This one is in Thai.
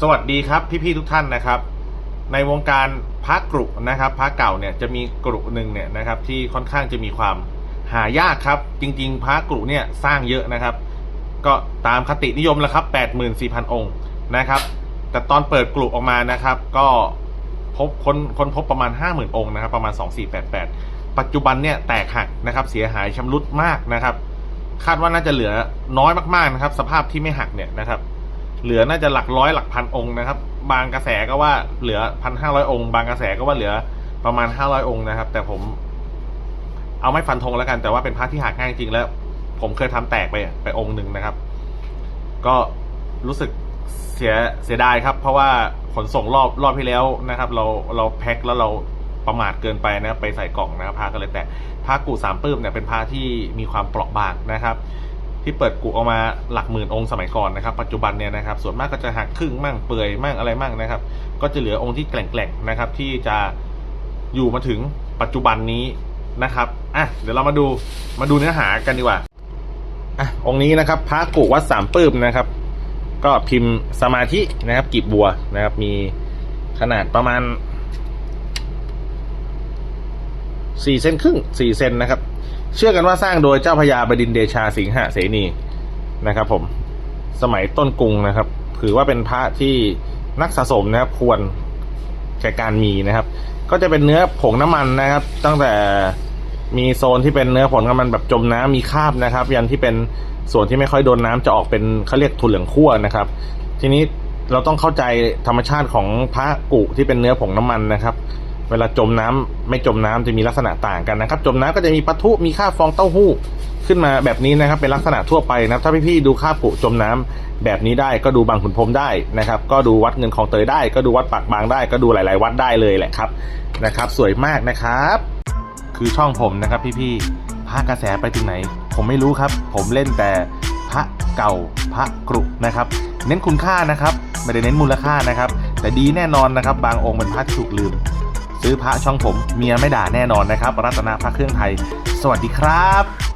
สวัสดีครับพี่ๆทุกท่านนะครับ ในวงการพระกรุนะครับพระเก่าเนี่ยจะมีกรุหนึ่งเนี่ยนะครับ ที่ค่อนข้างจะมีความหายากครับ จริง ๆ พระกรุเนี่ยสร้างเยอะนะครับ ก็ตามคตินิยมแล้วครับ84,000 องค์นะครับ แต่ตอนเปิดกรุออกมานะครับ ก็พบคนคนพบประมาณ 50,000 องค์นะครับ ประมาณ 2488 ปัจจุบันเนี่ยแตกหักนะครับ เสียหายชำรุดมากนะครับ คาดว่าน่าจะเหลือน้อยมากๆนะครับ สภาพที่ไม่หักเนี่ยนะครับ เหลือน่าจะหลักร้อยหลักพันองค์นะครับ บางกระแสก็ว่าเหลือพันห้าร้อยองค์ บางกระแสก็ว่าเหลือประมาณห้าร้อยองค์นะครับ แต่ผม เอาไม่ฟันธงแล้วกัน แต่ว่าเป็นพระที่หักง่ายจริงแล้ว ผมเคยทำแตกไปไปองค์หนึ่งนะครับ ก็รู้สึกเสียเสียดายครับ เพราะว่าขนส่งรอบรอบที่แล้วนะครับ เราเราแพ็คแล้วเราประมาทเกินไปนะไปใส่กล่องนะครับพระก็เลยแตกพระกูสามปื้มเนี่ยเป็นพระที่มีความเปราะบางนะครับ ที่เปิดกุออกมาหลักหมื่นองค์สมัยก่อนนะครับ ปัจจุบันเนี่ยนะครับ ส่วนมากก็จะหักครึ่งมั่งเปื่อยมั่งอะไรมั่งนะครับ ก็จะเหลือองค์ที่แกล่งๆนะครับ ที่จะอยู่มาถึงปัจจุบันนี้นะครับอะเดี๋ยวเรามาดูมาดูเนื้อหากันดีกว่าอะองค์นี้นะครับพระกุวัดสามปื้มนะครับ ก็พิมพ์สมาธินะครับกีบบัวนะครับ มีขนาดประมาณสี่เซนครึ่งสี่เซนนะครับ เชื่อกันว่าสร้างโดยเจ้าพญาบดินเดชาสิงหเสนีนะครับ ผมสมัยต้นกรุงนะครับ ถือว่าเป็นพระที่นักสะสมนะครับ ควรแก่การมีนะครับ ก็จะเป็นเนื้อผงน้ำมันนะครับ ตั้งแต่มีโซนที่เป็นเนื้อผงน้ำมันแบบจมน้ำมีคราบนะครับ ยันที่เป็นส่วนที่ไม่ค่อยโดนน้ำจะออกเป็นเขาเรียกทุนเหลืองขั้วนะครับ ทีนี้เราต้องเข้าใจธรรมชาติของพระกุที่เป็นเนื้อผงน้ำมันนะครับ เวลาจมน้ำไม่จมน้ำจะมีลักษณะต่างกันนะครับ จมน้ำก็จะมีปะทุมีค่าฟองเต้าหู้ขึ้นมาแบบนี้นะครับ เป็นลักษณะทั่วไปนะครับถ้าพี่ๆดูค่าบกุจมน้ำแบบนี้ได้ก็ดูบางขุนพรมได้นะครับ ก็ดูวัดเงินของเตยได้ ก็ดูวัดปากบางได้ ก็ดูหลาย ๆ วัดได้เลยแหละครับนะครับ สวยมากนะครับ คือช่องผมนะครับ พี่ๆพระกระแสไปถึงไหน ผมไม่รู้ครับ ผมเล่นแต่พระเก่าพระกรุนะครับ เน้นคุณค่านะครับไม่ได้เน้นมูลค่านะครับ แต่ดีแน่นอนนะครับ บางองค์เป็นพระที่ถูกลืม ซื้อพระช่องผมเมียไม่ด่าแน่นอนนะครับ รัตนพระเครื่องไทย สวัสดีครับ